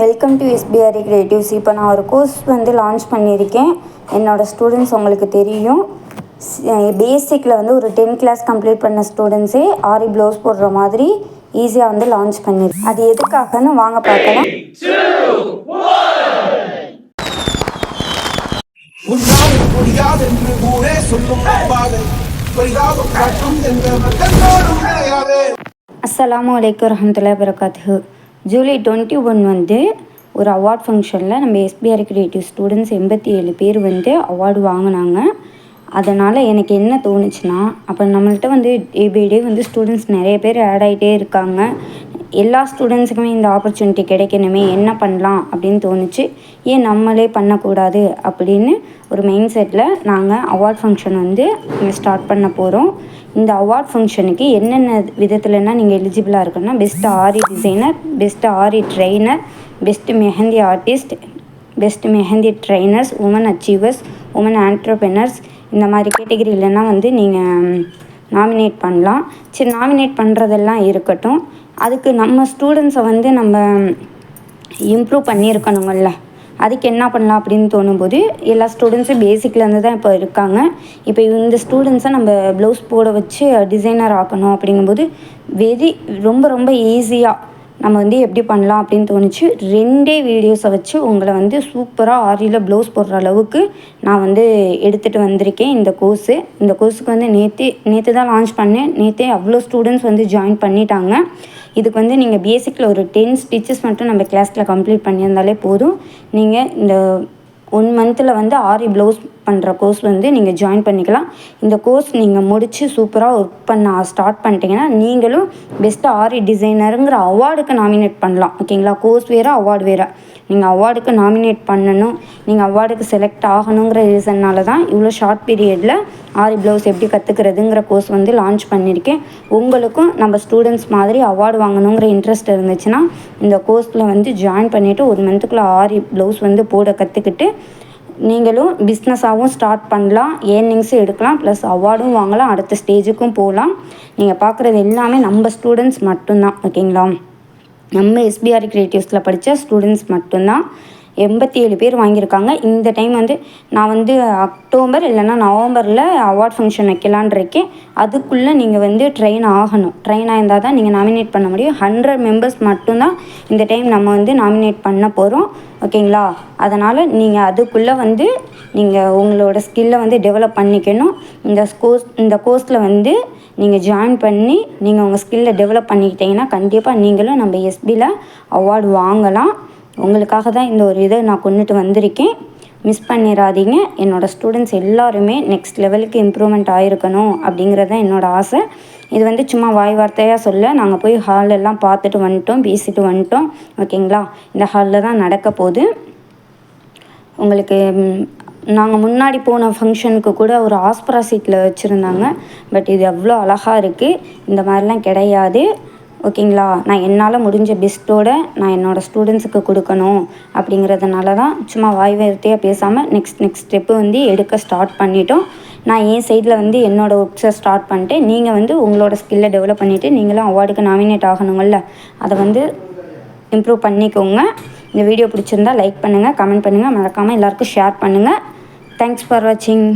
Welcome to எஸ்பிஆர்இ creatives இப்போ நான் ஒரு கோர்ஸ் வந்து லான்ச் பண்ணியிருக்கேன். என்னோடய ஸ்டூடெண்ட்ஸ் உங்களுக்கு தெரியும். பேசிக்கில் வந்து ஒரு டென் கிளாஸ் கம்ப்ளீட் பண்ண ஸ்டூடெண்ட்ஸே ஆரி ப்ளவுஸ் போடுற மாதிரி ஈஸியாக வந்து லான்ச் பண்ணியிருக்கேன் அது எதுக்காகன்னு வாங்க பார்க்கலாம். உன்னால் முடியாதென்று ஊரே சொல்லும் ஜூலை டுவெண்ட்டி ஒன் வந்து ஒரு அவார்ட் ஃபங்க்ஷனில் நம்ம எஸ்பிஆர் கிரியேட்டிவ் ஸ்டூடெண்ட்ஸ் எண்பத்தி ஏழு பேர் வந்து அவார்டு வாங்கினாங்க. அதனால் எனக்கு என்ன தோணுச்சுன்னா அப்போ நம்மள்ட்ட வந்து டே பை டே வந்து ஸ்டூடெண்ட்ஸ் நிறைய பேர் ஆட் ஆகிட்டே இருக்காங்க. எல்லா ஸ்டூடெண்ட்ஸுக்குமே இந்த ஆப்பர்ச்சுனிட்டி கிடைக்கணுமே என்ன பண்ணலாம் அப்படின்னு தோணுச்சு. ஏன் நம்மளே பண்ணக்கூடாது அப்படின்னு ஒரு மெயின் செட்டில் நாங்கள் அவார்ட் ஃபங்க்ஷன் வந்து ஸ்டார்ட் பண்ண போகிறோம் இந்த அவார்ட் ஃபங்க்ஷனுக்கு என்னென்ன விதத்துலன்னா நீங்கள் எலிஜிபிளாக இருக்குன்னா best Aari designer best Aari trainer best mehndi artist best mehndi trainers woman achievers woman entrepreneurs இந்த மாதிரி கேட்டகரியிலலாம் வந்து நீங்கள் நாமினேட் பண்ணலாம். சரி நாமினேட் பண்ணுறதெல்லாம் இருக்கட்டும். அதுக்கு நம்ம ஸ்டூடெண்ட்ஸை வந்து நம்ம இம்ப்ரூவ் பண்ணியிருக்கணுங்கள்ல. அதுக்கு என்ன பண்ணலாம் அப்படின்னு தோணும்போது எல்லா ஸ்டூடெண்ட்ஸும் பேசிக்லேருந்து தான் இப்போ இருக்காங்க. இப்போ இந்த ஸ்டூடெண்ட்ஸை நம்ம ப்ளவுஸ் போட வச்சு டிசைனர் ஆக்கணும் அப்படிங்கும்போது வெரி ரொம்ப ரொம்ப ஈஸியாக நம்ம வந்து எப்படி பண்ணலாம் அப்படின்னு தோணுச்சு. ரெண்டே வீடியோஸை வச்சு உங்களை வந்து சூப்பராக ஆரியில் ப்ளவுஸ் போடுற அளவுக்கு நான் வந்து எடுத்துகிட்டு வந்திருக்கேன் இந்த கோர்ஸு இந்த கோர்ஸுக்கு வந்து நேற்று நேற்று தான் லான்ச் பண்ணேன். நேற்றே அவ்வளோ ஸ்டூடெண்ட்ஸ் வந்து ஜாயின் பண்ணிட்டாங்க. இதுக்கு வந்து நீங்கள் பேசிக்கில் ஒரு டென் ஸ்டிச்சஸ் மட்டும் நம்ம கிளாஸில் கம்ப்ளீட் பண்ணியிருந்தாலே போதும். நீங்கள் இந்த ஒன் மந்தில் வந்து ஆரி ப்ளவுஸ் பண்ணுற கோர்ஸ் வந்து நீங்கள் ஜாயின் பண்ணிக்கலாம். இந்த கோர்ஸ் நீங்கள் முடித்து சூப்பராக ஒர்க் பண்ண ஸ்டார்ட் பண்ணிட்டீங்கன்னா நீங்களும் பெஸ்ட்டு ஆரி டிசைனருங்கிற அவார்டுக்கு நாமினேட் பண்ணலாம். ஓகேங்களா கோர்ஸ் வேறு அவார்டு வேறு. நீங்கள் அவார்டுக்கு நாமினேட் பண்ணணும். நீங்கள் அவார்டுக்கு செலக்ட் ஆகணுங்கிற ரீசன்னால தான் இவ்வளோ ஷார்ட் பீரியடில் ஆரி ப்ளவுஸ் எப்படி கற்றுக்கிறதுங்கிற கோர்ஸ் வந்து லான்ச் பண்ணியிருக்கேன் உங்களுக்கும் நம்ம ஸ்டூடெண்ட்ஸ் மாதிரி அவார்டு வாங்கணுங்கிற இன்ட்ரெஸ்ட் இருந்துச்சுன்னா இந்த கோர்ஸில் வந்து ஜாயின் பண்ணிவிட்டு ஒரு மந்த்துக்குள்ளே ஆரி ப்ளவுஸ் வந்து போட கற்றுக்கிட்டு நீங்களும் பிஸ்னஸாகவும் ஸ்டார்ட் பண்ணலாம் ஏர்னிங்ஸும் எடுக்கலாம் ப்ளஸ் அவார்டும் வாங்கலாம் அடுத்த ஸ்டேஜுக்கும் போகலாம் நீங்கள் பார்க்குறது எல்லாமே நம்ம ஸ்டூடெண்ட்ஸ் மட்டும்தான் ஓகேங்களா நம்ம எஸ்பிஆர் கிரியேட்டிவ்ஸில் படித்த ஸ்டூடெண்ட்ஸ் மட்டும்தான் எண்பத்தி ஏழு பேர் வாங்கியிருக்காங்க. இந்த டைம் வந்து நான் வந்து அக்டோபர் இல்லைன்னா நவம்பரில் அவார்ட் ஃபங்க்ஷன் வைக்கலான் இருக்கேன். அதுக்குள்ளே நீங்கள் வந்து ட்ரெயின் ஆகணும். ட்ரெயின் இருந்தால் தான் நீங்கள் நாமினேட் பண்ண முடியும். ஹண்ட்ரட் மெம்பர்ஸ் மட்டும்தான் இந்த டைம் நம்ம வந்து நாமினேட் பண்ண போகிறோம் ஓகேங்களா அதனால் நீங்கள் அதுக்குள்ளே வந்து நீங்கள் உங்களோட ஸ்கில்லை வந்து டெவலப் பண்ணிக்கணும். இந்த கோர்ஸ் இந்த கோர்ஸில் வந்து நீங்கள் ஜாயின் பண்ணி நீங்கள் உங்கள் ஸ்கில்லை டெவலப் பண்ணிக்கிட்டீங்கன்னா கண்டிப்பாக நீங்களும் நம்ம எஸ்பியில் அவார்டு வாங்கலாம். உங்களுக்காக தான் இந்த ஒரு இதை நான் கொண்டுட்டு வந்திருக்கேன். மிஸ் பண்ணிடாதீங்க என்னோடய ஸ்டூடெண்ட்ஸ் எல்லாருமே நெக்ஸ்ட் லெவலுக்கு இம்ப்ரூவ்மெண்ட் ஆகிருக்கணும் அப்படிங்கிறது தான் என்னோடய ஆசை. இது வந்து சும்மா வாய் வார்த்தையாக சொல்ல நாங்கள் போய் ஹால் எல்லாம் பார்த்துட்டு வந்துட்டோம் பேசிட்டு வந்துட்டோம். ஓகேங்களா இந்த ஹாலில் தான் நடக்க போகுது. உங்களுக்கு நாங்கள் முன்னாடி போன ஃபங்க்ஷனுக்கு கூட ஒரு ஆஸ்பரா சீட்டில் வச்சுருந்தாங்க. பட் இது எவ்வளோ அழகாக இருக்குது இந்த மாதிரிலாம் கிடையாது. ஓகேங்களா? நான் என்னால் முடிஞ்ச பெஸ்ட்டோட நான் என்னோடய ஸ்டூடெண்ட்ஸுக்கு கொடுக்கணும் அப்படிங்கிறதுனால தான் சும்மா வாய் வார்த்தையாக பேசாமல் நெக்ஸ்ட் நெக்ஸ்ட் ஸ்டெப்பு வந்து எடுக்க ஸ்டார்ட் பண்ணிட்டோம். நான் என் சைடில் வந்து என்னோடய ஒர்க்ஸை ஸ்டார்ட் பண்ணிட்டு நீங்கள் வந்து உங்களோட ஸ்கில்லை டெவலப் பண்ணிவிட்டு நீங்களும் அவார்டுக்கு நாமினேட் ஆகணுங்கள்ல அதை வந்து இம்ப்ரூவ் பண்ணிக்கோங்க. இந்த வீடியோ பிடிச்சிருந்தா லைக் பண்ணுங்கள் கமெண்ட் பண்ணுங்கள் மறக்காமல் எல்லாருக்கும் ஷேர் பண்ணுங்கள் தேங்க்ஸ் ஃபார் வாட்சிங்